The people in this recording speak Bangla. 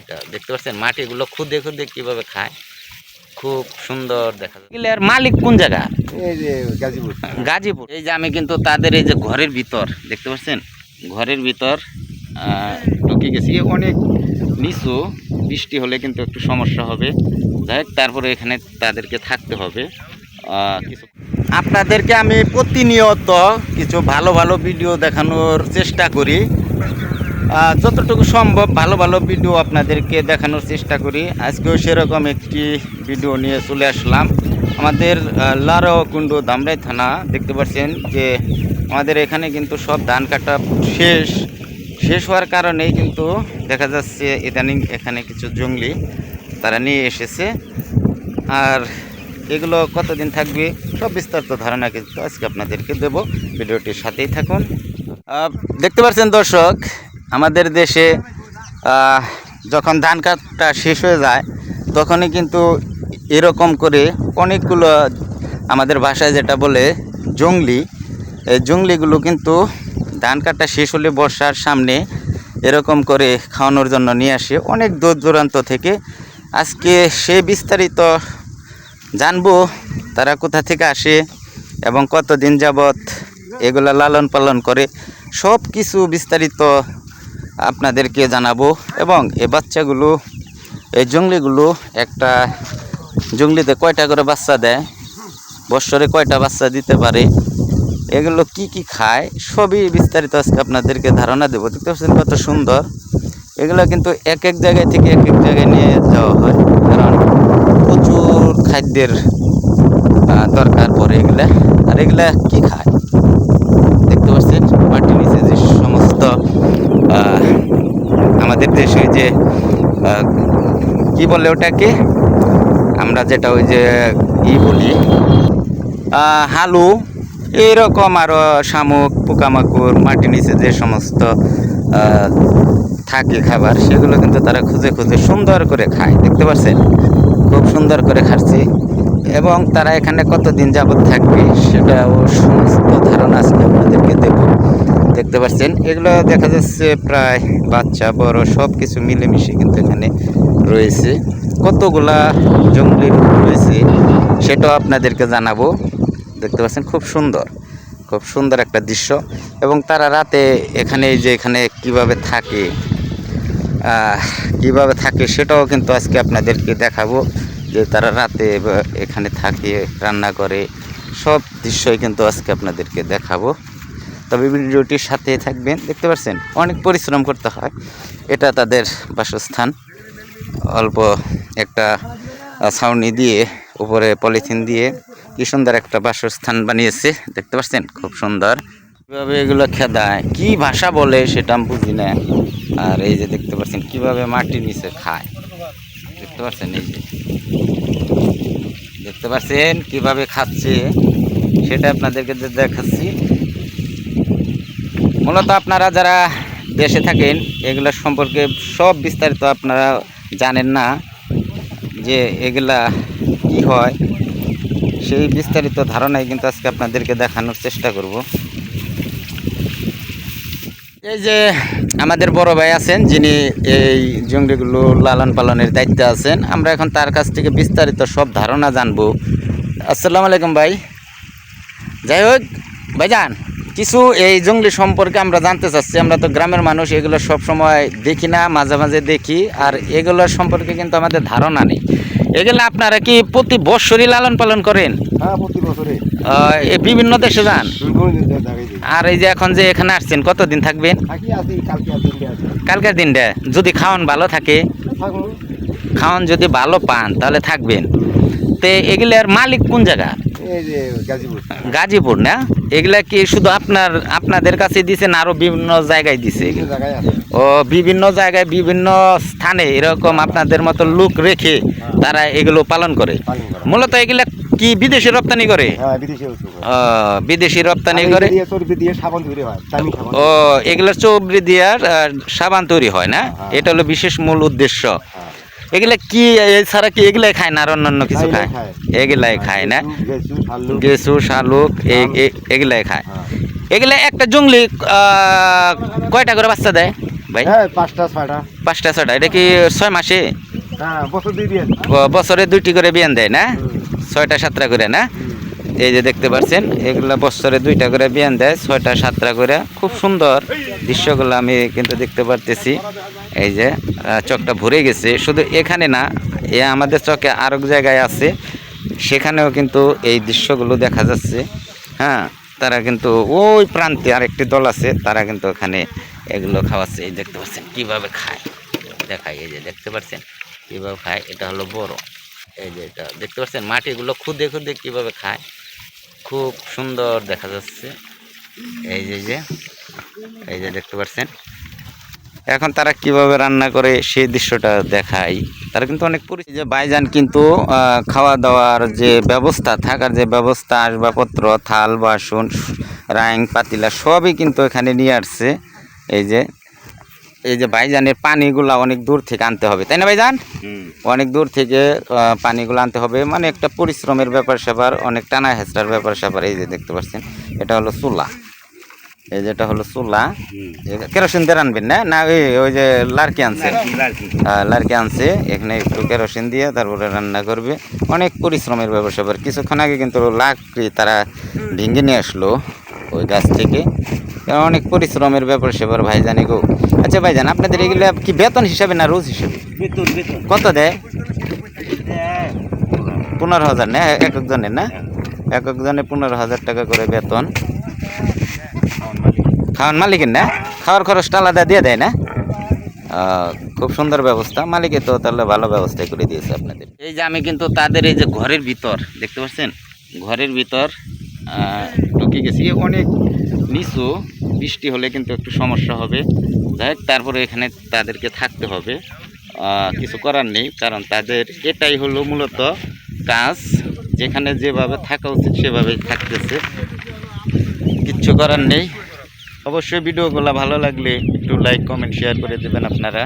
এটা। দেখতে পাচ্ছেন মাটিগুলো খুদে খুদে কীভাবে খায়। খুব সুন্দর দেখা যায়। এগুলার মালিক কোন জায়গা? এই যে গাজীপুর। গাজীপুর। এই যে আমি কিন্তু তাদের এই যে ঘরের ভিতর দেখতে পাচ্ছেন? ঘরের ভিতর ঢুকে গেছি। অনেক নিচু বৃষ্টি হলে কিন্তু একটু সমস্যা হবে। যাই তারপরে এখানে তাদেরকে থাকতে হবে। কিছু আপনাদেরকে আমি প্রতিনিয়ত কিছু ভালো ভালো ভিডিও দেখানোর চেষ্টা করি। যতটুকু সম্ভব ভালো ভালো ভিডিও আপনাদেরকে দেখানোর চেষ্টা করি। আজকেও সেরকম একটি ভিডিও নিয়ে চলে আসলাম। আমাদের লারাকুণ্ড দামরাই থানা, দেখতে পাচ্ছেন যে আমাদের এখানে কিন্তু সব ধান কাটা শেষ। শেষ হওয়ার কারণেই কিন্তু দেখা যাচ্ছে ইদানিং এখানে কিছু জঙ্গলি তারা নিয়ে এসেছে। আর এগুলো কতদিন থাকবে, সব বিস্তারিত ধারণা কিন্তু আজকে আপনাদেরকে দেব। ভিডিওটির সাথেই থাকুন। দেখতে পাচ্ছেন দর্শক আমাদের দেশে যখন ধান কাটা শেষ হয়ে যায়, তখনই কিন্তু এরকম করে অনেকগুলো আমাদের ভাষায় যেটা বলে জঙ্গলি, এই জঙ্গলিগুলো কিন্তু ধান কাটা শেষ হলে বর্ষার সামনে এরকম করে খাওয়ানোর জন্য নিয়ে আসে। অনেক দূর দূরান্ত থেকে। আজকে সে বিস্তারিত জানব, তারা কোথা থেকে আসে এবং কতদিন যাবৎ এগুলা লালন পালন করে। সব কিছু বিস্তারিত আপনাদেরকে জানাব। এবং এ বাচ্চাগুলো এই জঙ্গলিগুলো একটা জঙ্গলিতে কয়টা করে বাচ্চা দেয়? বৎসরে কয়টা বাচ্চা দিতে পারে? এগুলো কি কি খায়? সবই বিস্তারিত আজকে আপনাদেরকে ধারণা দেবো। দেখতে পাচ্ছেন কত সুন্দর। এগুলো কিন্তু এক এক জায়গায় থেকে এক এক জায়গায় নিয়ে যাওয়া হয়। কারণ প্রচুর খাদ্যের দরকার পড়ে এগুলা। আর এগুলা কি খায় দেখতে পাচ্ছেন মাটির নিচে যে সমস্ত আহ, আমাদের দেশে যে কি বলে ওটাকে? আমরা যেটা ওই যে ই বলি হালু। এইরকম আরও শামুক, পোকামাকড়, মাটির নিচে যে সমস্ত থাকে খাবার, সেগুলো কিন্তু তারা খুঁজে খুঁজে সুন্দর করে খায়, দেখতে পাচ্ছেন খুব সুন্দর করে খাচ্ছে। এবং তারা এখানে কতদিন যাবত থাকবে, সেটাও সমস্ত ধারণা আজকে আপনাদেরকে দেব। দেখতে পাচ্ছেন। এগুলো দেখা যাচ্ছে প্রায় বাচ্চা, বড় সব কিছু মিলেমিশে কিন্তু এখানে রয়েছে। কতগুলা জঙ্গলি রয়েছে সেটাও আপনাদেরকে জানাব। দেখতে পাচ্ছেন, খুব সুন্দর খুব সুন্দর একটা দৃশ্য। এবং তারা রাতে এখানে যে এখানে কীভাবে থাকে কীভাবে থাকে সেটাও কিন্তু আজকে আপনাদেরকে দেখাবো। যে তারা রাতে এখানে থাকে, রান্না করে, সব দৃশ্যই কিন্তু আজকে আপনাদেরকে দেখাবো। তবে ভিডিওটির সাথে থাকবেন, দেখতে পাচ্ছেন অনেক পরিশ্রম করতে হয়। এটা তাদের বাসস্থান। অল্প একটা ছাউনি দিয়ে, উপরে পলিথিন দিয়ে কি সুন্দর একটা বাসস্থান বানিয়েছে, দেখতে পাচ্ছেন খুব সুন্দর। কীভাবে এগুলো খেদায়, কি ভাষা বলে সেটা আমি বুঝি না। আর এই যে দেখতে পাচ্ছেন কীভাবে মাটির নিচে খায়, দেখতে পাচ্ছেন এই যে। দেখতে পাচ্ছেন কীভাবে খাচ্ছে, সেটা আপনাদেরকে দেখাচ্ছি। মূলত আপনারা যারা দেশে থাকেন, এগুলো সম্পর্কে সব বিস্তারিত আপনারা জানেন না যে এগুলা কি হয়। সেই বিস্তারিত ধারণাই কিন্তু আজকে আপনাদেরকে দেখানোর চেষ্টা করব। এই যে আমাদের বড় ভাই আছেন, যিনি এই জঙ্গলিগুলো লালন পালনের দায়িত্বে আছেন, আমরা এখন তার কাছ থেকে বিস্তারিত সব ধারণা জানব। আসসালামু আলাইকুম ভাই। যাই হোক, ভাইজান। কিছু এই জঙ্গলি সম্পর্কে আমরা জানতে চাচ্ছি। আমরা তো গ্রামের মানুষ এগুলো সব সময় দেখি না মাঝে মাঝে দেখি। আর এগুলোর সম্পর্কে কিন্তু আমাদের ধারণা নেই। এগুলো আপনারা কি প্রতি বৎসরই লালন পালন করেন? হ্যাঁ বিভিন্ন দেশে যান? আর এই যে এখন যে এখানে আসছেন কতদিন থাকবেন? কালকের দিনটা যদি খাওয়ান ভালো থাকে? খাওয়ান যদি ভালো পান তাহলে থাকবেন। তো এগুলার মালিক কোন জায়গা গাজীপুর। না? এগুলা কি শুধু আপনার আপনাদের কাছে দিছেন আরও বিভিন্ন জায়গায় দিছে ও বিভিন্ন জায়গায় বিভিন্ন স্থানে এরকম আপনাদের মতো লোক রেখে তারা এগুলো পালন করে। মূলত এগুলা কি বিদেশে রপ্তানি করে? হ্যাঁ বিদেশে রপ্তানি করে। দিয়ে চর্বি দিয়ে সাবান তৈরি হয় দামি সাবান। ও এগুলো চৌবড়ি দিয়ার সাবান তৈরি হয় না? হ্যাঁ। এটা হলো বিশেষ মূল উদ্দেশ্য। হ্যাঁ। এগুলা কি এছাড়া কি এগুলাই খায় না আর অন্যান্য কিছু খায়। এগুলাই খায় না। গেসু শালুক। এগুলাই খায়। হ্যাঁ। এগুলা একটা জঙ্গলি কয়টা করে বাচ্চা দেয় ভাই? হ্যাঁ পাঁচটা ছয়টা। পাঁচটা ছয়টা। এটা কি ছয় মাসে? হ্যাঁ বছর দুইটি করে বিয়ান দেয় না? ছয়টা সাতটা করে না? এই যে দেখতে পাচ্ছেন এগুলা বছরে দুইটা করে বিয়ান দেয় ছয়টা সাতটা করে। খুব সুন্দর দৃশ্যগুলো আমি কিন্তু দেখতে পারতেছি। এই যে চকটা ভরে গেছে। শুধু এখানে না, এ আমাদের চকে আরেক জায়গায় আছে। সেখানেও কিন্তু এই দৃশ্যগুলো দেখা যাচ্ছে। হ্যাঁ তারা কিন্তু ওই প্রান্তে আরেকটি দল আছে, তারা কিন্তু ওখানে এগুলো খাওয়াচ্ছে। এই দেখতে পাচ্ছেন, কীভাবে খায়। দেখাই, এই যে দেখতে পাচ্ছেন, কীভাবে খায়। এটা হলো বড়। এই যে এটা, দেখতে পাচ্ছেন, মাটিগুলো খুদে খুদে কীভাবে খায়। খুব সুন্দর দেখা যাচ্ছে। এই যে যে, এই যে দেখতে পাচ্ছেন। এখন তারা কীভাবে রান্না করে সেই দৃশ্যটা দেখাই। তারা কিন্তু অনেক পরিচিত যে বাইজান কিন্তু খাওয়া দাওয়ার যে ব্যবস্থা থাকার যে ব্যবস্থা আসবাবপত্র থাল বাসন রাইং পাতিলা সবই কিন্তু এখানে নিয়ে আসছে। এই যে এই যে ভাইজানের পানিগুলা অনেক দূর থেকে আনতে হবে তাই না ভাইজান অনেক দূর থেকে পানিগুলো আনতে হবে। মানে একটা পরিশ্রমের ব্যাপার স্যাপার অনেক টানা হেঁচড়ার ব্যাপার স্যাপার এই যে দেখতে পাচ্ছেন এটা হলো চুলা। এই যেটা হলো চুলা কেরোসিন দিয়ে রানবেন না? না ওই ওই যে লার্কি আনছে। লার্কি আনছে। এখানে একটু কেরোসিন দিয়ে তারপরে রান্না করবে। অনেক পরিশ্রমের ব্যাপার স্যাপার। কিছুক্ষণ আগে কিন্তু লাকড়ি তারা ভেঙে নিয়ে আসলো ওই গাছ থেকে। অনেক পরিশ্রমের ব্যাপার স্যাপার ভাইজানি গো আচ্ছা ভাইজান আপনাদের এগুলো কি বেতন হিসাবে না রোজ হিসাবে? কত দেয়? পনেরো হাজার না? এক একজনের না? এক একজনে পনেরো হাজার টাকা করে বেতন। খাওয়ান মালিকের না? খাওয়ার খরচটা আলাদা দিয়ে দেয় না? খুব সুন্দর ব্যবস্থা। মালিকে তো তাহলে ভালো ব্যবস্থা করে দিয়েছে আপনাদের। এই যে আমি কিন্তু তাদের এই যে ঘরের ভিতর দেখতে পাচ্ছেন? ঘরের ভিতর ঢুকে গেছি। অনেক নিচু বৃষ্টি হলে কিন্তু একটু সমস্যা হবে। যাই হোক, তারপরে এখানে তাদেরকে থাকতে হবে। কিছু করার নেই কারণ তাদের এটাই হলো মূলত কাজ। যেখানে যেভাবে থাকা উচিত সেভাবেই থাকতেছে। কিচ্ছু করার নেই। অবশ্যই ভিডিওগুলো ভালো লাগলে একটু লাইক কমেন্ট শেয়ার করে দেবেন আপনারা।